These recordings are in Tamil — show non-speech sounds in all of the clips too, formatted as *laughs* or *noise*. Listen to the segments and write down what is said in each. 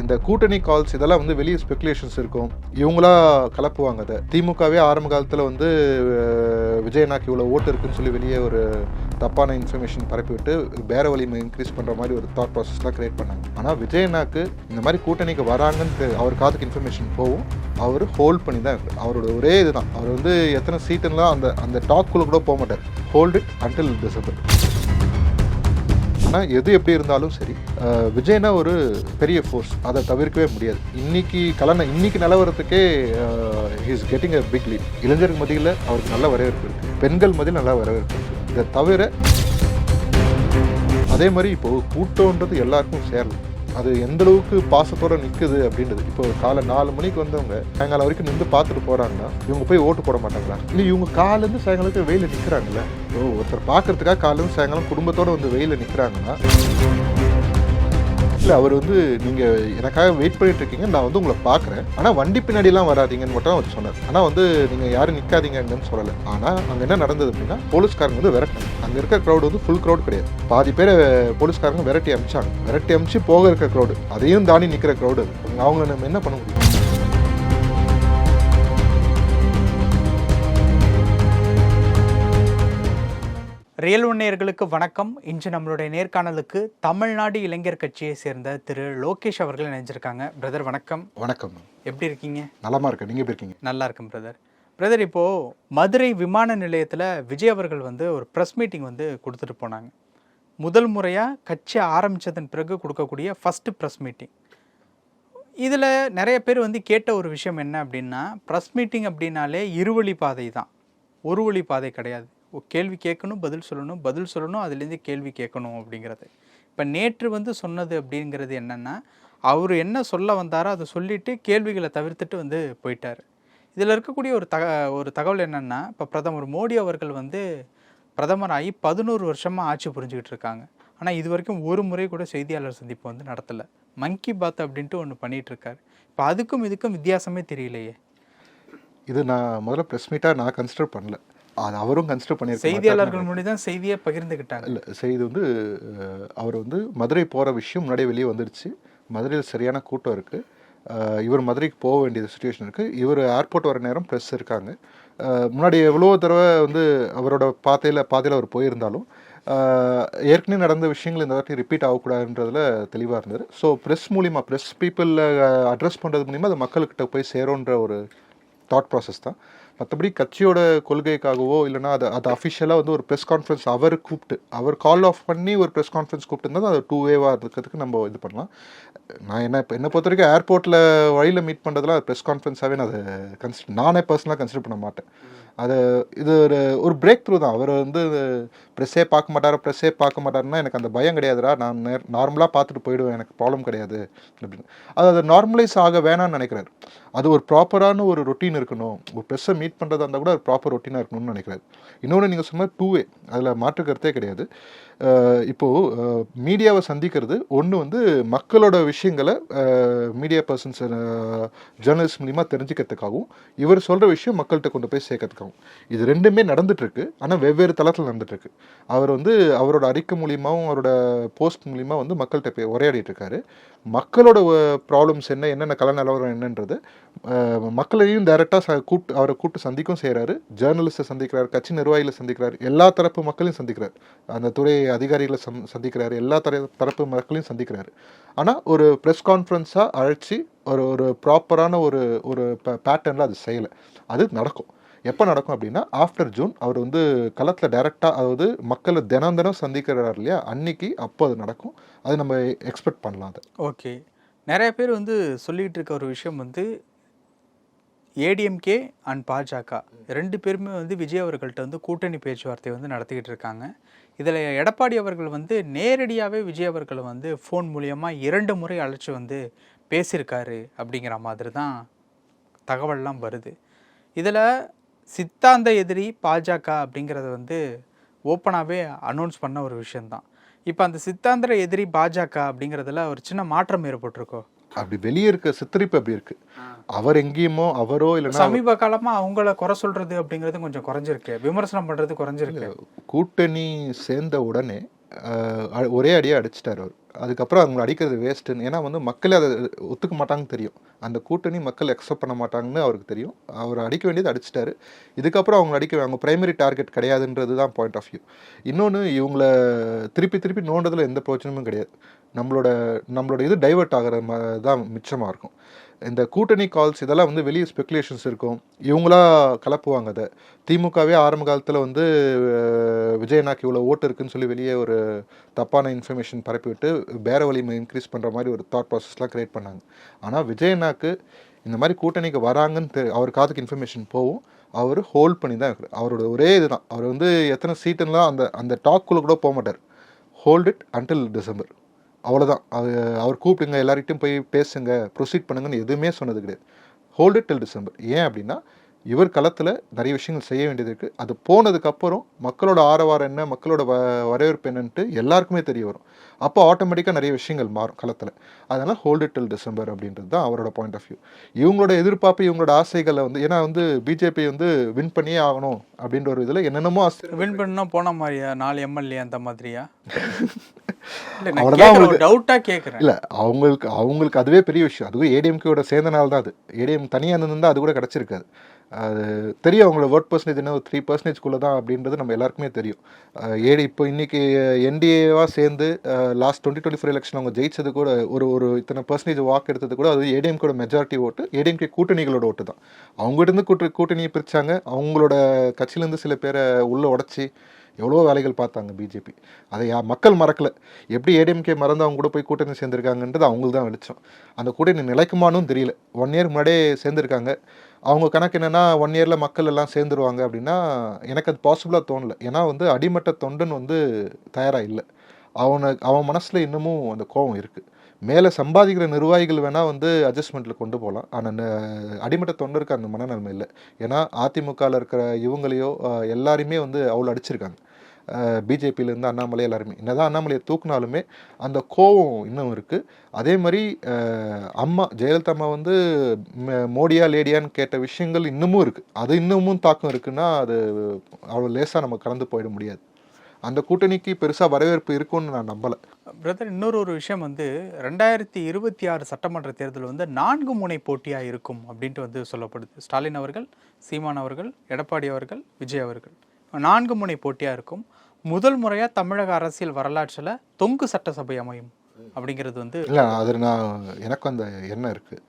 இந்த கூட்டணி கால்ஸ் இதெல்லாம் வந்து வெளியே ஸ்பெகுலேஷன்ஸ் இருக்கும். இவங்களா கலப்புவாங்க அதை. திமுகவே ஆரம்ப காலத்தில் வந்து விஜயனாக்கு இவ்வளோ ஓட்டு இருக்குன்னு சொல்லி வெளியே ஒரு தப்பான இன்ஃபர்மேஷன் பரப்பி விட்டு பேர வலிமை இன்க்ரீஸ் பண்ணுற மாதிரி ஒரு தாட் ப்ராசஸ்லாம் கிரியேட் பண்ணாங்க. ஆனால் விஜயனாக்கு இந்த மாதிரி கூட்டணிக்கு வராங்கன்னு அவர் காதுக்கு இன்ஃபர்மேஷன் போகும். அவர் ஹோல்ட் பண்ணி தான் அவரோட ஒரே இதுதான். அவர் வந்து எத்தனை சீட்டுலாம் அந்த அந்த டாக்குள்ளே கூட போக மாட்டார். ஹோல்டு அன்டில் டிசம்பர் ஆனால் எது எப்படி இருந்தாலும் சரி. விஜய்னா ஒரு பெரிய ஃபோர்ஸ் அதை தவிர்க்கவே முடியாது. இன்னைக்கு கலன இன்னைக்கு நிலவரத்துக்கே is getting a big lead இளைஞர்கள் மத்தியில் அவருக்கு நல்ல வரவேற்பு இருக்கு. பெண்கள் மத்தியில் நல்ல வரவேற்பு இருக்கு. இதை தவிர அதே மாதிரி இப்போ கூட்டம்ன்றது எல்லாருக்கும் சேரலாம் அது எந்த அளவுக்கு பாசத்தோட நிற்குது அப்படின்றது. இப்போ காலை நாலு மணிக்கு வந்தவங்க சாயங்காலம் வரைக்கும் நின்று பார்த்துட்டு போகிறாங்கன்னா இவங்க போய் ஓட்டு போட மாட்டாங்களா? இல்லை இவங்க காலேருந்து சாயங்காலத்துக்கு வெயில நிற்கிறாங்களே ஓ ஒருத்தர் பார்க்கறதுக்காக காலேருந்து சாயங்காலம் குடும்பத்தோடு வந்து வெயில நிற்கிறாங்கன்னா இல்லை அவர் வந்து நீங்கள் எனக்காக வெயிட் பண்ணிட்டு இருக்கீங்க நான் வந்து உங்களை பார்க்குறேன். ஆனால் வண்டி பின்னாடிலாம் வராதீங்கன்னு மட்டும் அவர் சொன்னார். ஆனால் வந்து நீங்கள் யாரும் நிற்காதீங்கன்னு சொல்லலை. ஆனால் அங்கே என்ன நடந்தது அப்படின்னா போலீஸ்காரங்க வந்து விரட்டினாங்க. அங்கே இருக்கிற க்ரௌடு வந்து ஃபுல் க்ரௌட் கிடையாது. பாதி பேர் போலீஸ்காரங்க விரட்டி அமிச்சாங்க. விரட்டி அமிச்சு போக இருக்கிற க்ரௌடு அதையும் தாண்டி நிற்கிற க்ரௌடு அவங்க நம்ம என்ன பண்ண முடியும்? ரியல் நேயர்களுக்கு வணக்கம். இன்று நம்மளுடைய நேர்காணலுக்கு தமிழ்நாடு இளைஞர் கட்சியை சேர்ந்த திரு லோகேஷ் அவர்கள் இணைஞ்சிருக்காங்க. பிரதர் வணக்கம். வணக்கம். எப்படி இருக்கீங்க? நலமா இருக்கேன். நீங்கள் எப்படி இருக்கீங்க? நல்லா இருக்கும் பிரதர். பிரதர் இப்போ மதுரை விமான நிலையத்தில் விஜய் அவர்கள் வந்து ஒரு ப்ரெஸ் மீட்டிங் வந்து கொடுத்துட்டு போனாங்க. முதல் முறையாக கட்சி ஆரம்பித்ததன் பிறகு கொடுக்கக்கூடிய ஃபஸ்ட்டு ப்ரெஸ் மீட்டிங் இதில் நிறைய பேர் வந்து கேட்ட ஒரு விஷயம் என்ன அப்படின்னா ப்ரெஸ் மீட்டிங் அப்படின்னாலே இருவழி பாதை தான். ஒரு வழி பாதை கிடையாது. கேள்வி கேட்கணும் பதில் சொல்லணும் பதில் சொல்லணும் அதுலேருந்து கேள்வி கேட்கணும் அப்படிங்கிறது. இப்போ நேற்று வந்து சொன்னது அப்படிங்கிறது என்னென்னா அவர் என்ன சொல்ல வந்தாரோ அதை சொல்லிவிட்டு கேள்விகளை தவிர்த்துட்டு வந்து போயிட்டார். இதில் இருக்கக்கூடிய ஒரு தக ஒரு தகவல் என்னென்னா இப்போ பிரதமர் மோடி அவர்கள் வந்து பிரதமர் ஆகி பதினோரு வருஷமாக ஆட்சி புரிஞ்சுக்கிட்டு இருக்காங்க. ஆனால் இது வரைக்கும் ஒரு முறை கூட செய்தியாளர் சந்திப்பு வந்து நடத்தலை. மங்கி பாத் அப்படின்ட்டு ஒன்று பண்ணிட்டு இப்போ அதுக்கும் இதுக்கும் வித்தியாசமே தெரியலையே. இது நான் முதல்ல ப்ரெஸ் மீட்டாக நான் கன்சிடர் பண்ணல. அது அவரும் கன்சிடர் பண்ணியிருக்கேன் செய்தியாளர்கள் முன்னாடி தான் செய்தியை பகிர்ந்துக்கிட்டாங்க இல்லை செய்தி வந்து அவர் வந்து மதுரை போகிற விஷயம் முன்னாடியே வெளியே வந்துடுச்சு மதுரையில் சரியான கூட்டம் இருக்குது இவர் மதுரைக்கு போக வேண்டிய சுச்சுவேஷன் இருக்குது இவர் ஏர்போர்ட் வர நேரம் ப்ரெஸ் இருக்காங்க. முன்னாடி எவ்வளோ தடவை வந்து அவரோட பாதையில் பாதையில் அவர் போயிருந்தாலும் ஏற்கனவே நடந்த விஷயங்கள் இந்த வாட்டி ரிப்பீட் ஆகக்கூடாதுன்றதுல தெளிவாக இருந்தார். ஸோ ப்ரெஸ் மூலிமா ப்ரெஸ் பீப்புளில் அட்ரஸ் பண்ணுறது மூலிமா அது மக்கள்கிட்ட போய் சேரும்ன்ற ஒரு தாட் ப்ராசஸ் தான். மற்றபடி கட்சியோட கொள்கைக்காகவோ இல்லைனா அது அது அஃபிஷியலாக வந்து ஒரு ப்ரெஸ் கான்ஃபரன்ஸ் அவர் கூப்பிட்டு அவர் கால் ஆஃப் பண்ணி ஒரு ப்ரெஸ் கான்ஃபரன்ஸ் கூப்பிட்டு அது டூ வேவாக இருக்கிறதுக்கு நம்ம இது பண்ணலாம். நான் என்ன இப்போ என்னை பொறுத்த வரைக்கும் ஏர்போர்ட்டில் வழியில் மீட் பண்ணுறதுலாம் ப்ரெஸ் கான்ஃபரன்ஸாகவே நான் அதை கன்சிடர் நானே பர்சனலாக கன்சிடர் பண்ண மாட்டேன். அது இது ஒரு ஒரு பிரேக் த்ரூ தான். அவர் வந்து ப்ரெஸ்ஸே பார்க்க மாட்டார் ப்ரெஸ்ஸே பார்க்க மாட்டாருன்னா எனக்கு அந்த பயம் கிடையாதுடா. நான் நார்மலாக பார்த்துட்டு போயிடுவேன். எனக்கு ப்ராப்ளம் கிடையாது. அப்படின்னு. அது அது நார்மலைஸ் ஆக வேணாம்னு நினைக்கிறாரு. அது ஒரு ப்ராப்பரான ஒரு ரொட்டீன் இருக்கணும். ஒரு ப்ரெஸ்ஸை மீட் பண்ணுறதா இருந்தால் கூட ஒரு ப்ராப்பர் ரொட்டீனாக இருக்கணும்னு நினைக்கிறாரு இன்னொன்று நீங்கள் சொன்ன டூ வே அதில் மாற்று கருத்தே கிடையாது. இப்போது மீடியாவை சந்திக்கிறது. ஒன்று வந்து மக்களோட விஷயங்களை மீடியா பர்சன்ஸ் ஜேர்னலிஸ்ட் மூலிமா தெரிஞ்சுக்கிறதுக்காகவும் இவர் சொல்கிற விஷயம் மக்கள்கிட்ட கொண்டு போய் சேர்க்கறதுக்காகவும். இது ரெண்டுமே நடந்துகிட்ருக்கு ஆனால் வெவ்வேறு தளத்தில் நடந்துட்டுருக்கு. அவர் வந்து அவரோட அறிக்கை மூலியமாகவும் அவரோட போஸ்ட் மூலிமா வந்து மக்கள்கிட்ட போய் உரையாடிட்டு இருக்காரு. மக்களோட ப்ராப்ளம்ஸ் என்ன என்னென்ன கல நிலவரம் என்னன்றது மக்களையும் டைரெக்டாக கூப்பிட்டு அவரை கூப்பிட்டு சந்திக்கும் செய்கிறாரு ஜேர்னலிஸ்ட்டை சந்திக்கிறார் கட்சி நிர்வாகிகளை சந்திக்கிறார் எல்லா தரப்பு மக்களையும் சந்திக்கிறார். அந்த துறை அதிகாரிகளை சந் சந்திக்கிறார் எல்லா தர தரப்பு மக்களையும் சந்திக்கிறார். ஆனால் ஒரு ப்ரெஸ் கான்ஃபரன்ஸாக அழைச்சி ஒரு ஒரு ப்ராப்பரான ஒரு ஒரு பேட்டர்னில் அது செய்யலை. அது நடக்கும். எப்போ நடக்கும் அப்படின்னா ஆஃப்டர் ஜூன் அவர் வந்து களத்தில் டைரெக்டாக அதாவது மக்களை தினம் தினம் சந்திக்கிறார் இல்லையா? அன்னைக்கு அப்போ அது நடக்கும். அது நம்ம எக்ஸ்பெக்ட் பண்ணலாம் அதை. ஓகே நிறைய பேர் வந்து சொல்லிகிட்டு இருக்க ஒரு விஷயம் வந்து ஏடிஎம்கே அண்ட் பாஜக. ரெண்டு பேருமே வந்து விஜய் அவர்கள்ட்ட வந்து கூட்டணி பேச்சுவார்த்தை வந்து நடத்திக்கிட்டு இருக்காங்க. இதில் எடப்பாடி அவர்கள் வந்து நேரடியாகவே விஜய் அவர்களை வந்து ஃபோன் மூலியமாக இரண்டு முறை அழைச்சி வந்து பேசியிருக்காரு அப்படிங்கிற மாதிரி தான் தகவல்லாம் வருது. இதில் சித்தாந்த எதிரி பாஜக அப்படிங்கிறத வந்து ஓப்பனாகவே அனௌன்ஸ் பண்ண ஒரு விஷயந்தான் இப்போ அந்த சித்தாந்திர எதிரி பாஜக அப்படிங்கிறதுல ஒரு சின்ன மாற்றம் ஏற்பட்டிருக்கோ? அப்படி வெளியே இருக்க சித்தரிப்பு அப்படி இருக்கு. அவர் எங்கேயுமோ அவரோ இல்லைன்னா சமீப காலமா அவங்கள குறை சொல்றது அப்படிங்கிறது கொஞ்சம் குறைஞ்சிருக்கு. விமர்சனம் பண்றது குறைஞ்சிருக்கு. கூட்டணி சேர்ந்த உடனே ஒரே அடியாக அடிச்சிட்டார் அவர். அதுக்கப்புறம் அவங்க அடிக்கிறது வேஸ்ட்டுன்னு ஏன்னா வந்து மக்களே அதை ஒத்துக்க மாட்டாங்கன்னு தெரியும். அந்த கூட்டணி மக்கள் அக்செப்ட் பண்ண மாட்டாங்கன்னு அவருக்கு தெரியும். அவர் அடிக்க வேண்டியது அடிச்சிட்டாரு. இதுக்கப்புறம் அவங்க அடிக்க அவங்க பிரைமரி டார்கெட் கிடையாதுன்றது தான் பாயிண்ட் ஆஃப் வியூ இன்னொன்று இவங்கள திருப்பி திருப்பி நோண்டதில் எந்த பிரயோஜனமும் கிடையாது. நம்மளோட நம்மளோட இது டைவர்ட் ஆகிற மாதிரி தான் மிச்சமாக இருக்கும். இந்த கூட்டணி கால்ஸ் இதெல்லாம் வந்து வெளியே ஸ்பெகுலேஷன்ஸ் இருக்கும். இவங்களா கலப்புவாங்க அதை. திமுகவே ஆரம்ப காலத்தில் வந்து விஜயனாக்கு இவ்வளோ ஓட்டு இருக்குன்னு சொல்லி வெளியே ஒரு தப்பான இன்ஃபர்மேஷன் பரப்பிவிட்டு பேர வலிமை இன்க்ரீஸ் பண்ணுற மாதிரி ஒரு தாட் ப்ராசஸ்லாம் க்ரியேட் பண்ணாங்க. ஆனால் விஜயனாக்கு இந்த மாதிரி கூட்டணிக்கு வராங்கன்னு தெ அவர் காதுக்கு இன்ஃபர்மேஷன் போகும் அவர் ஹோல்ட் பண்ணி தான் இருக்கிறார் அவரோட ஒரே இதுதான். அவர் வந்து எத்தனை சீட்டுலாம் அந்த அந்த டாக்குள்ளே கூட போக மாட்டார். ஹோல்ட் இட் அன்டில் டிசம்பர் அவ்வளோதான் அது அவர் கூப்பிடுங்க எல்லார்கிட்டையும் போய் பேசுங்க ப்ரொசீட் பண்ணுங்கன்னு எதுவுமே சொன்னது கிடையாது. ஹோல்ட் டில் டிசம்பர் ஏன் அப்படின்னா இவர் களத்தில் நிறைய விஷயங்கள் செய்ய வேண்டியது இருக்குது அது போனதுக்கப்புறம் மக்களோட ஆரவாரம் என்ன மக்களோட வ வரவேற்பு என்னன்ட்டு எல்லாருக்குமே தெரிய வரும். அப்போ ஆட்டோமேட்டிக்காக நிறைய விஷயங்கள் மாறும் களத்தில். அதனால் ஹோல்ட் டில் டிசம்பர் அப்படின்றது தான் அவரோட பாயிண்ட் ஆஃப் வியூ இவங்களோட எதிர்பார்ப்பு இவங்களோட ஆசைகளை வந்து ஏன்னா வந்து பிஜேபி வந்து வின் பண்ணியே ஆகணும் அப்படின்ற ஒரு இதில் என்னென்னமோ ஆசை வின் பண்ணா போன மாதிரியா? நாலு எம்எல்ஏ அந்த மாதிரியா? *laughs* இல்ல அவ்வளவுதான் நான் டவுட்டா கேக்குறேன். இல்லை அவங்களுக்கு அவங்களுக்கு அதுவே பெரிய விஷயம். அதுவும் ஏடிஎம்கேயோட சேர்ந்தனால தான் அது. ஏடிஎம் தனியாக இருந்திருந்தால் அது கூட கிடச்சிருக்காது. அது தெரியும் அவங்களோட ஒர்க் பர்சன்டேஜ் என்ன ஒரு த்ரீ பர்சன்டேஜ்குள்ளே தான் அப்படின்றது நம்ம எல்லாருக்குமே தெரியும். ஏடி இப்போ இன்னைக்கு என்டிஏவாக சேர்ந்து last twenty twenty four election அவங்க ஜெயிச்சது கூட ஒரு ஒரு இத்தனை பர்சன்டேஜ் வாக்கு எடுத்தது கூட அது ஏடிஎம்கேட மெஜாரிட்டி ஓட்டு ஏடிஎம்கே கூட்டணிகளோட ஓட்டு தான். அவங்ககிட்ட கூட்டு கூட்டணியை பிரிச்சாங்க. அவங்களோட கட்சியிலேருந்து சில பேரை உள்ளே உடச்சி எவ்வளோ வேலைகள் பார்த்தாங்க பிஜேபி அதை யா மக்கள் மறக்கலை. எப்படி ஏடிஎம்கே மறந்து அவங்க கூட போய் கூட்டணி சேர்ந்துருக்காங்கன்றது அவங்களுக்கு தான் வெளிச்சம். அந்த கூட்டணி நிலைக்குமானும் தெரியல. ஒன் இயர் முன்னாடியே சேர்ந்துருக்காங்க. அவங்க கணக்கு என்னென்னா ஒன் இயரில் மக்கள் எல்லாம் சேர்ந்துருவாங்க அப்படின்னா எனக்கு அது பாசிபிளாக தோணல. ஏன்னா வந்து அடிமட்ட தொண்டன் வந்து தயாராக இல்லை. அவனுக்கு அவன் மனசில் இன்னமும் அந்த கோபம் இருக்குது மேலே சம்பாதிக்கிற நிர்வாகிகள் வேணால் வந்து அட்ஜஸ்ட்மெண்ட்டில் கொண்டு போகலாம் ஆனால் அடிமட்ட தொண்டருக்கு அந்த மனநிலைமை இல்லை. ஏன்னா அதிமுகவில் இருக்கிற இவங்களையோ அஹ், எல்லாரையுமே வந்து அவ்வளோ அடிச்சிருக்காங்க. பிஜேபியிலேருந்து அண்ணாமலை எல்லாருமே. என்னதான் அண்ணாமலையை தூக்குனாலுமே அந்த கோவம் இன்னும் இருக்குது அதே மாதிரி அம்மா ஜெயலலிதா அம்மா வந்து மோடியா லேடியான்னு கேட்ட விஷயங்கள் இன்னமும் இருக்குது அது இன்னமும் தாக்கம் இருக்குன்னா அது அவ்வளோ லேசாக நம்ம கடந்து போயிட முடியாது. அந்த கூட்டணிக்கு பெருசாக வரவேற்பு இருக்கும்னு நான் நம்பலை. பிரதர் இன்னொரு ஒரு விஷயம் வந்து ரெண்டாயிரத்தி இருபத்தி ஆறு சட்டமன்ற தேர்தல் வந்து நான்கு முனை போட்டியாக இருக்கும் அப்படின்ட்டு வந்து சொல்லப்படுது. ஸ்டாலின் அவர்கள் சீமான் அவர்கள் எடப்பாடி அவர்கள் விஜய் அவர்கள். நான்கு முனை போட்டியாக இருக்கும். முதல் முறையாக தமிழக அரசியல் வரலாற்றில் தொங்கு சட்டசபை அமையும் அப்படிங்கிறது வந்து இல்லை அது நான் எனக்கும் அந்த எண்ணம் இருக்குது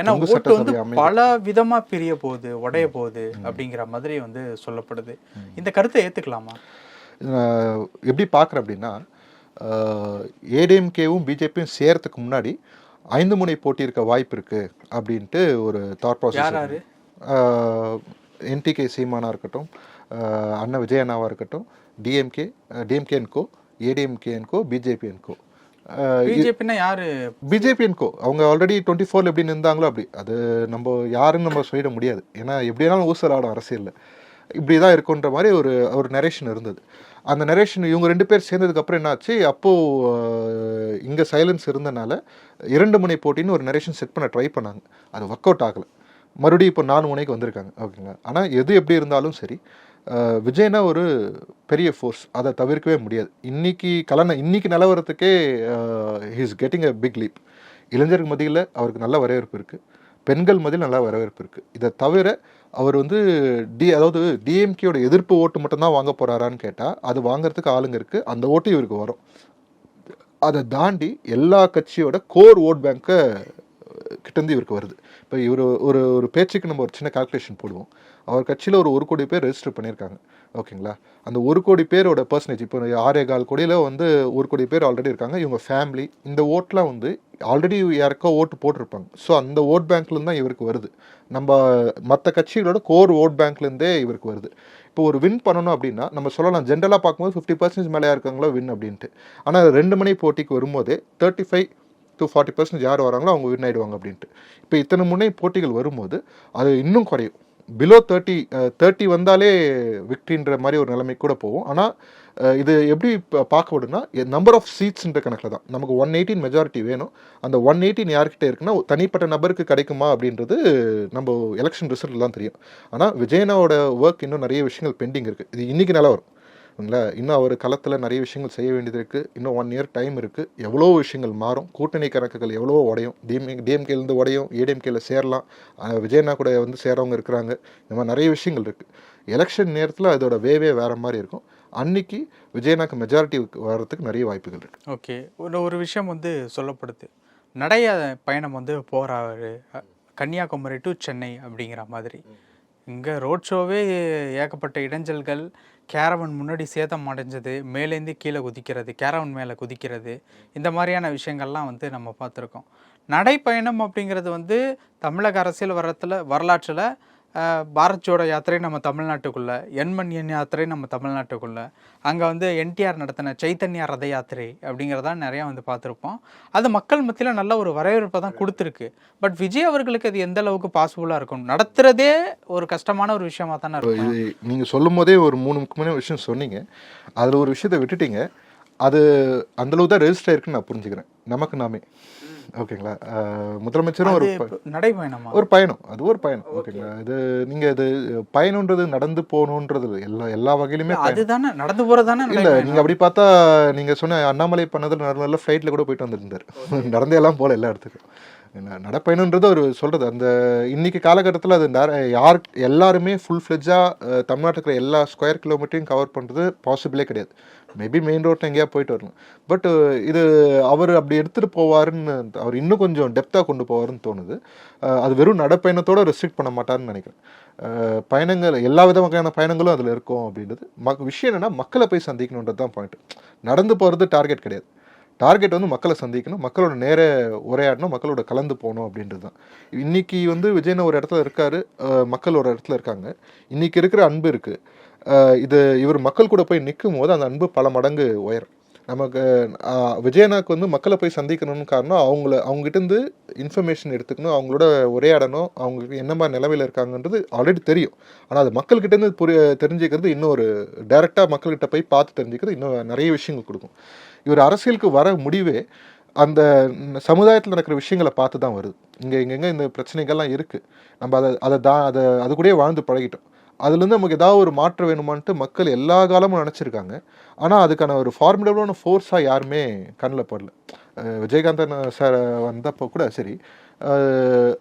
ஏன்னா ஓட்டு வந்து. பல விதமா பிரிய போகுது உடைய போகுது அப்படிங்கிற மாதிரி வந்து சொல்லப்படுது. இந்த கருத்தை ஏத்துக்கலாமா? எப்படி பார்க்குறேன் அப்படின்னா ஏடிஎம்கேவும் பிஜேபியும் சேர்றதுக்கு முன்னாடி ஐந்து முனை போட்டி இருக்க வாய்ப்பு இருக்கு அப்படின்ட்டு ஒரு தாட் யார் யாரு? ப்ராசஸ் என்டிகே சீமானா இருக்கட்டும் அண்ணா விஜயண்ணாவா இருக்கட்டும் டிஎம்கே டிஎம்கேன்கோ ஏடிஎம்கேன்கோ பிஜேபிஎன்கோ பிஜேபின்னா யாரு? பிஜேபிஎன்கோ அவங்க ஆல்ரெடி டுவெண்ட்டி ஃபோரில் எப்படி நின்றாங்களோ அப்படி. அது நம்ம யாருன்னு நம்ம சொல்லிட முடியாது. ஏன்னா எப்படினாலும் ஊசல் ஆடும் அரசியலில். இப்படி தான் இருக்குன்ற மாதிரி ஒரு ஒரு நரேஷன் இருந்தது. அந்த நரேஷன் இவங்க ரெண்டு பேர் சேர்ந்ததுக்கப்புறம் என்னாச்சு? அப்போது இங்கே சைலன்ஸ் இருந்தனால இரண்டு முனை போட்டின்னு ஒரு நரேஷன் செட் பண்ண ட்ரை பண்ணாங்க. அது ஒர்க் அவுட் ஆகலை. மறுபடியும் இப்போ நாலு முனைக்கு வந்திருக்காங்க. ஓகேங்களா? ஆனால் எது எப்படி இருந்தாலும் சரி விஜய்னா ஒரு பெரிய ஃபோர்ஸ் அதை தவிர்க்கவே முடியாது. இன்னைக்கு கலன இன்னைக்கு நிலவரத்துக்கே he's getting a big leap இளைஞர்கள் மத்தியில் அவருக்கு நல்ல வரவேற்பு இருக்குது பெண்கள் மதியில் நல்ல வரவேற்பு இருக்குது இதை தவிர அவர் வந்து டி அதாவது டிஎம்கேயோட எதிர்ப்பு ஓட்டு மட்டும்தான் வாங்க போகிறாரான்னு கேட்டால் அது வாங்குறதுக்கு ஆளுங்க இருக்குது அந்த ஓட்டு இவருக்கு வரும். அதை தாண்டி எல்லா கட்சியோட கோர் ஓட் பேங்க்கை கிட்டேருந்து இவருக்கு வருது. இப்போ இவர் ஒரு ஒரு பேச்சுக்கு நம்ம ஒரு சின்ன கால்குலேஷன் போடுவோம். அவர் கட்சியில் ஒரு ஒரு கோடி பேர் ரெஜிஸ்டர் பண்ணியிருக்காங்க. ஓகேங்களா? அந்த ஒரு கோடி பேரோட பர்சன்டேஜ் இப்போ ஆறே கால் கோடியில் வந்து ஒரு கோடி பேர் ஆல்ரெடி இருக்காங்க. இவங்க ஃபேமிலி இந்த ஓட்டெலாம் வந்து ஆல்ரெடி யாருக்கோ ஓட்டு போட்டிருப்பாங்க. ஸோ அந்த ஓட் பேங்க்லேருந்து தான் இவருக்கு வருது. நம்ம மற்ற கட்சிகளோட கோர் ஓட் பேங்க்லேருந்தே இவருக்கு வருது. இப்போ ஒரு வின் பண்ணணும் அப்படின்னா நம்ம சொல்லலாம் ஜென்ரலாக பார்க்கும்போது ஃபிஃப்டி பர்சன்டேஜ் மேலே இருக்காங்களோ வின் அப்படின்ட்டு. ஆனால் ரெண்டு மணி போட்டிக்கு வரும்போதே thirty five to forty percent யார் வராங்களோ அவங்க வின் ஆகிடுவாங்க அப்படின்ட்டு. இப்போ இத்தனை முன்னே போட்டிகள் வரும்போது அது இன்னும் குறையும். பிலோ தேர்ட்டி தேர்ட்டி வந்தாலே விக்ட்ரின்ற மாதிரி ஒரு நிலைமை கூட போகும். ஆனால் இது எப்படி ப- பார்க்க நம்பர் ஆஃப் சீட்ஸ்ன்ற கணக்கில் தான். நமக்கு ஒன் எயிட்டின் மெஜாரிட்டி வேணும். அந்த ஒன் எயிட்டின் யார்கிட்ட இருக்குன்னா தனிப்பட்ட நபருக்கு கிடைக்குமா அப்படின்றது நம்ம எலெக்ஷன் ரிசல்ட்லாம் தெரியும். ஆனால் விஜயனாவோட ஒர்க் இன்னும் நிறைய விஷயங்கள் பெண்டிங் இருக்குது இது இன்னைக்கு வரும் சரிங்களா இன்னும் அவர் களத்தில் நிறைய விஷயங்கள் செய்ய வேண்டியது இருக்குது இன்னும் ஒன் இயர் டைம் இருக்குது எவ்வளோ விஷயங்கள் மாறும். கூட்டணி கணக்குகள் எவ்வளோ உடையும். டிஎம் டிஎம்கேலேருந்து உடையும். ஏடிஎம்கேல சேரலாம். விஜயனா கூட வந்து சேரவங்க இருக்கிறாங்க. இந்த மாதிரி நிறைய விஷயங்கள் இருக்குது எலெக்ஷன் நேரத்தில் அதோட வேவே வேறு மாதிரி இருக்கும். அன்னைக்கு விஜயனாக்கு மெஜாரிட்டி வர்றதுக்கு நிறைய வாய்ப்புகள் இருக்குது ஓகே. ஒரு ஒரு விஷயம் வந்து சொல்லப்படுது. நடைய பயணம் வந்து போகிறாரு கன்னியாகுமரி டு சென்னை அப்படிங்கிற மாதிரி. இங்கே ரோட் ஷோவே ஏகப்பட்ட இடைஞ்சல்கள் கேரவன் முன்னாடி சேதம் அடைஞ்சது மேலேந்து கீழே குதிக்கிறது கேரவன் மேலே குதிக்கிறது இந்த மாதிரியான விஷயங்கள்லாம் வந்து நம்ம பார்த்துருக்கோம். நடைப்பயணம் அப்படிங்கிறது வந்து தமிழக அரசியல் வரத்தில் வரலாற்றில் பாரத் ஜோடோ யாத்திரை நம்ம தமிழ்நாட்டுக்குள்ள எண்மண் எண் யாத்திரை நம்ம தமிழ்நாட்டுக்குள்ள. அங்கே வந்து என்டிஆர் நடத்தின சைத்தன்யா ரத யாத்திரை அப்படிங்கிறதான் நிறையா வந்து பார்த்துருப்போம். அது மக்கள் மத்தியில் நல்ல ஒரு வரவேற்பை தான் கொடுத்துருக்கு. பட் விஜய் அவர்களுக்கு அது எந்த அளவுக்கு பாசிபிளாக இருக்கும்? நடத்துறதே ஒரு கஷ்டமான ஒரு விஷயமா தானே இருக்கும். இது நீங்கள் சொல்லும் போதே ஒரு மூணு முக்கியமான விஷயம் சொன்னீங்க. அதில் ஒரு விஷயத்தை விட்டுட்டீங்க. அது அந்தளவு தான் ரெஜிஸ்டர் ஆயிருக்குன்னு நான் புரிஞ்சுக்கிறேன். நமக்கு நாமே. ஓகேங்களா? முதலமைச்சரும் ஒரு நடைப்பயணமா ஒரு பயணம். அது ஒரு பயணம். ஓகேங்களா? இது நீங்கள் இது பயணம்ன்றது நடந்து போகணுன்றது. எல்லா எல்லா வகையிலுமே அதுதானே. நடந்து போகிறது தானே இல்ல நீங்க அப்படி பார்த்தா நீங்க சொன்ன அண்ணாமலை பண்ணதுல நல்ல நல்ல ஃப்ளைட்ல கூட போயிட்டு வந்திருந்தாரு. நடந்தே எல்லாம் போல எல்லா இடத்துக்கும். நடப்பயணன்றது அவர் சொல்கிறது அந்த இன்னைக்கு காலகட்டத்தில் அது யார் எல்லாருமே ஃபுல் ஃப்ளெஜ்ஜாக தமிழ்நாட்டுக்கு இருக்கிற எல்லா ஸ்கொயர் கிலோமீட்டரையும் கவர் பண்ணுறது பாசிபிளே கிடையாது. மேபி மெயின் ரோட்டில் எங்கேயா போயிட்டு வரணும். பட் இது அவர் அப்படி எடுத்துகிட்டு போவாருன்னு அவர் இன்னும் கொஞ்சம் டெப்த்தாக கொண்டு போவாருன்னு தோணுது. அது வெறும் நடப்பயணத்தோடு ரெஸ்ட்ரிக்ட் பண்ண மாட்டாருன்னு நினைக்கிறேன். பயணங்கள் எல்லா வித வகையான பயணங்களும் அதில் இருக்கும் அப்படின்றது. மக் விஷயம் என்னென்னா மக்களை போய் சந்திக்கணுன்றது தான் பாயிண்ட் நடந்து போகிறது டார்கெட் கிடையாது. டார்கெட் வந்து மக்களை சந்திக்கணும் மக்களோட நேர உரையாடணும் மக்களோட கலந்து போகணும் அப்படின்றது தான். இன்னைக்கு வந்து விஜயன் ஒரு இடத்துல இருக்காரு மக்கள் ஒரு இடத்துல இருக்காங்க. இன்றைக்கி இருக்கிற அன்பு இருக்குது இது இவர் மக்கள் கூட போய் நிற்கும் போது அந்த அன்பு பல மடங்கு உயரும். நமக்கு விஜயனாக்கு வந்து மக்களை போய் சந்திக்கணும்னு காரணம் அவங்கள அவங்ககிட்டருந்து இன்ஃபர்மேஷன் எடுத்துக்கணும் அவங்களோட உரையாடணும் அவங்களுக்கு என்ன மாதிரி நிலவையில் இருக்காங்கன்றது ஆல்ரெடி தெரியும். ஆனால் அது மக்கள்கிட்டேருந்து புரிய தெரிஞ்சுக்கிறது இன்னும் ஒரு டைரெக்டாக மக்கள்கிட்ட போய் பார்த்து தெரிஞ்சுக்கிறது இன்னும் நிறைய விஷயங்கள் கொடுக்கும். இவர் அரசியலுக்கு வர முடிவே அந்த சமுதாயத்தில் நடக்கிற விஷயங்களை பார்த்து தான் வருது. இங்கே இங்கெங்கே இந்த பிரச்சனைகள்லாம் இருக்குது நம்ம அதை அதை தான் அதை அது கூடயே வாழ்ந்து பழகிட்டோம். அதுலேருந்து நமக்கு ஏதாவது ஒரு மாற்றம் வேணுமான்ட்டு மக்கள் எல்லா காலமும் நினச்சிருக்காங்க. ஆனால் அதுக்கான ஒரு ஃபார்முலபிளான ஃபோர்ஸாக யாருமே கண்ணில் படல. விஜயகாந்தன் சார் வந்தப்போ கூட சரி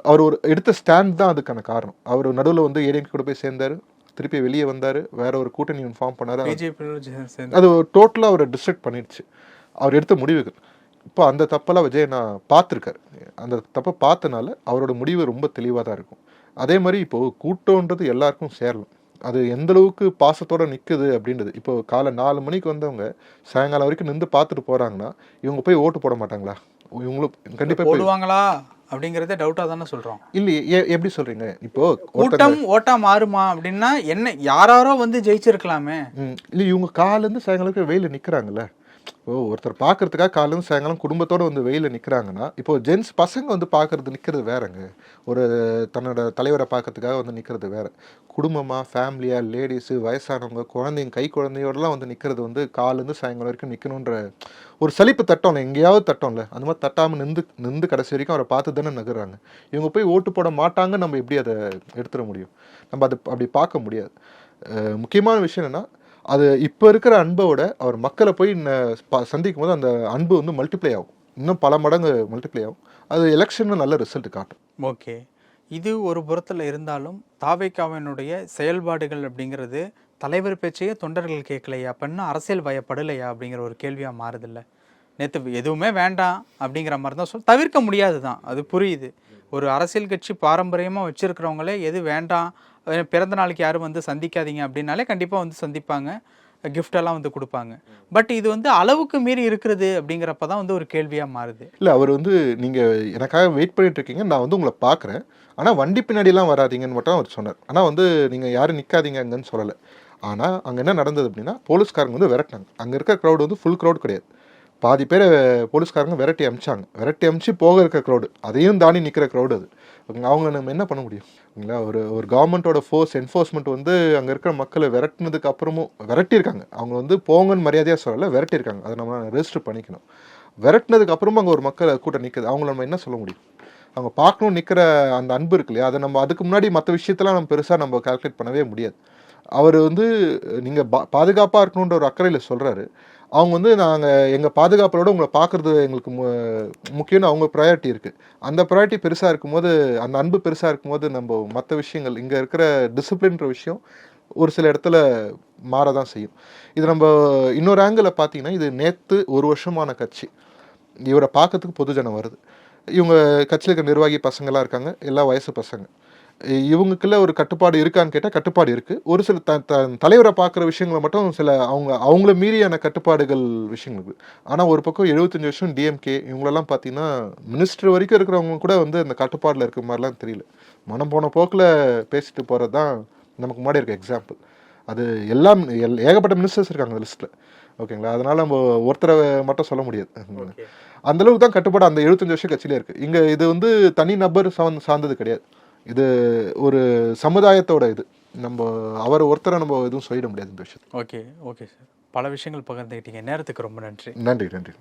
அவர் ஒரு எடுத்த ஸ்டாண்ட் தான் அதுக்கான காரணம். அவர் நடுவில் வந்து ஏடிஎம்கே கூட போய் சேர்ந்தார். திருப்பி வெளியே வந்தார். வேற ஒரு கூட்டணி ஃபார்ம் பண்ணார். அது டோட்டலாக அவரை டிஸ்ட்ரக்ட் பண்ணிடுச்சு. அவர் எடுத்த முடிவுகள். இப்போ அந்த தப்பெல்லாம் விஜய் நான் பார்த்துருக்காரு. அந்த தப்பை பார்த்தனால அவரோட முடிவு ரொம்ப தெளிவாக தான் இருக்கும். அதே மாதிரி இப்போ கூட்டம்ன்றது எல்லாருக்கும் சேரலாம். அது எந்த அளவுக்கு பாசத்தோட நிற்குது அப்படின்றது. இப்போ காலை நாலு மணிக்கு வந்தவங்க சாயங்காலம் வரைக்கும் நின்று பார்த்துட்டு போறாங்கன்னா இவங்க போய் ஓட்டு போட மாட்டாங்களா? இவங்களும் கண்டிப்பாக போடுவாங்களா அப்படிங்கிறதே டவுட்டாக தானே சொல்கிறோம் இல்லையே எப்படி சொல்றீங்க? இப்போ கூட்டம் ஓட்டா மாறுமா அப்படின்னா என்ன யாராரோ வந்து ஜெயிச்சிருக்கலாமே. இல்லை இவங்க காலேருந்து சாயங்காலம் வரைக்கும் வெயிலில் நிற்கிறாங்கல்ல இப்போ ஒருத்தர் பார்க்கறதுக்காக காலேருந்து சாயங்காலம் குடும்பத்தோடு வந்து வெயிலில் நிற்கிறாங்கன்னா இப்போ ஜென்ஸ் பசங்க வந்து பார்க்கறது நிற்கிறது வேறங்க. ஒரு தன்னோட தலைவரை பார்க்கறதுக்காக வந்து நிற்கிறது வேற. குடும்பமாக ஃபேமிலியாக லேடிஸு வயசானவங்க குழந்தைங்க கை குழந்தையோடலாம் வந்து நிற்கிறது வந்து காலேருந்து சாயங்காலம் வரைக்கும் நிற்கணுன்ற ஒரு சலிப்பு தட்டம்ல எங்கேயாவது தட்டம்ல. அந்த மாதிரி தட்டாமல் நின்று நின்று கடைசி வரைக்கும் அவரை பார்த்து தானே நகர்றாங்க. இவங்க போய் ஓட்டு போட மாட்டாங்க நம்ம எப்படி அதை எடுத்துட முடியும்? நம்ம அதை அப்படி பார்க்க முடியாது. முக்கியமான விஷயம் என்னென்னா அது இப்போ இருக்கிற அன்போட அவர் மக்களை போய் சந்திக்கும் போது அந்த அன்பு வந்து மல்டிப்ளை ஆகும். இன்னும் பல மடங்கு மல்டிப்ளை ஆகும். அது எலெக்ஷனில் நல்ல ரிசல்ட் காட்டும். ஓகே. இது ஒரு புறத்தில் இருந்தாலும் தாவேக்காவினுடைய செயல்பாடுகள் அப்படிங்கிறது தலைவர் பேச்சையே தொண்டர்கள் கேட்கலையா? அப்படின்னு அரசியல் பயப்படலையா? அப்படிங்கிற ஒரு கேள்வியாக மாறுதில்ல. நேற்று எதுவுமே வேண்டாம் அப்படிங்கிற மாதிரி தான் சொல் தவிர்க்க முடியாது தான் அது புரியுது. ஒரு அரசியல் கட்சி பாரம்பரியமாக வச்சுருக்கிறவங்களே எது வேண்டாம் பிறந்த நாளைக்கு யாரும் வந்து சந்திக்காதீங்க அப்படின்னாலே கண்டிப்பாக வந்து சந்திப்பாங்க. கிஃப்டெல்லாம் வந்து கொடுப்பாங்க. பட் இது வந்து அளவுக்கு மீறி இருக்கிறது அப்படிங்கிறப்ப தான் வந்து ஒரு கேள்வியாக மாறுது. இல்லை அவர் வந்து நீங்கள் எனக்காக வெயிட் பண்ணிட்டு இருக்கீங்க நான் வந்து உங்களை பார்க்குறேன். ஆனால் வண்டி பின்னாடிலாம் வராதீங்கன்னு மட்டும் அவர் சொன்னார். ஆனால் வந்து நீங்கள் யாரும் நிற்காதீங்க அங்கன்னு சொல்லலை. ஆனால் அங்கே என்ன நடந்தது அப்படின்னா போலீஸ்காரங்க வந்து விரட்டினாங்க. அங்கே இருக்க க்ரௌடு வந்து ஃபுல் க்ரௌட் கிடையாது. பாதி பேர் போலீஸ்காரங்க விரட்டி அமிச்சாங்க. விரட்டி அமிச்சு போக இருக்க க்ரௌடு அதையும் தாண்டி நிற்கிற க்ரௌடு அது. அவங்க- நம்ம என்ன பண்ண முடியும்? ஓகேங்களா? ஒரு ஒரு கவர்மெண்ட்டோட ஃபோர்ஸ் என்ஃபோர்ஸ்மெண்ட் வந்து அங்கே இருக்கிற மக்களை விரட்டினதுக்கு அப்புறமும் விரட்டியிருக்காங்க. அவங்க வந்து போங்கன்னு மரியாதையாக சொல்லலை விரட்டியிருக்காங்க. அதை நம்ம ரெஜிஸ்டர் பண்ணிக்கணும். விரட்டினதுக்கு அப்புறமும் அங்கே ஒரு மக்கள் கூட்டம் நிற்குது அவங்கள நம்ம என்ன சொல்ல முடியும்? அவங்க பார்க்கணும் நிற்கிற அந்த அன்பு இருக்கு இல்லையா? அதை நம்ம அதுக்கு முன்னாடி மற்ற விஷயத்தெல்லாம் நம்ம பெருசாக நம்ம கால்குலேட் பண்ணவே முடியாது. அவர் வந்து நீங்கள் பா பாதுகாப்பாக இருக்கணுன்ற ஒரு அக்கறையில் சொல்கிறாரு அவங்க வந்து நாங்கள் எங்கள் பாதுகாப்போட உங்களை பார்க்குறது எங்களுக்கு மு முக்கியம்னு அவங்க ப்ரையாரிட்டி இருக்குது அந்த ப்ரையாரிட்டி பெருசாக இருக்கும்போது அந்த அன்பு பெருசாக இருக்கும்போது நம்ம மற்ற விஷயங்கள் இங்கே இருக்கிற டிசிப்ளின்ற விஷயம் ஒரு சில இடத்துல மாற தான் செய்யும். இது நம்ம இன்னொரு ஆங்கிளில் பார்த்தீங்கன்னா இது நேற்று ஒரு வருஷமான கட்சி. இவரை பார்க்கறதுக்கு பொதுஜனம் வருது. இவங்க கட்சியில் இருக்க நிர்வாகி பசங்களாக இருக்காங்க எல்லா வயசு பசங்க. இவங்களுக்குள்ள ஒரு கட்டுப்பாடு இருக்கான்னு கேட்டால் கட்டுப்பாடு இருக்குது ஒரு சில த த தலைவரை பார்க்குற விஷயங்களை மட்டும் சில அவங்க அவங்கள மீறியான கட்டுப்பாடுகள் விஷயங்கள் இருக்குது ஆனால் ஒரு பக்கம் எழுபத்தஞ்சு வருஷம் டிஎம்கே இவங்களெல்லாம் பார்த்தீங்கன்னா மினிஸ்டர் வரைக்கும் இருக்கிறவங்க கூட வந்து அந்த கட்டுப்பாடில் இருக்கிற மாதிரிலாம் தெரியல. மனம் போன போக்கில் பேசிட்டு போகிறது தான் நமக்கு முன்னாடி இருக்க எக்ஸாம்பிள் அது எல்லாம் எல் ஏகப்பட்ட மினிஸ்டர்ஸ் இருக்காங்க அந்த லிஸ்ட்டில் ஓகேங்களா அதனால நம்ம ஒருத்தரை மட்டும் சொல்ல முடியாது. அந்த அளவுக்கு தான் கட்டுப்பாடு அந்த எழுபத்தஞ்சு வருஷம் கட்சியிலே இருக்கு. இங்க இது வந்து தனி நபர் சார்ந்த- சார்ந்தது கிடையாது. இது ஒரு சமுதாயத்தோட இது. நம்ம அவர் ஒருத்தரை நம்ம எதுவும் சொல்லிட முடியாது இந்த விஷயத்தை ஓகே ஓகே சார். பல விஷயங்கள் பகிர்ந்துக்கிட்டீங்க நேரத்துக்கு ரொம்ப நன்றி. நன்றி நன்றி.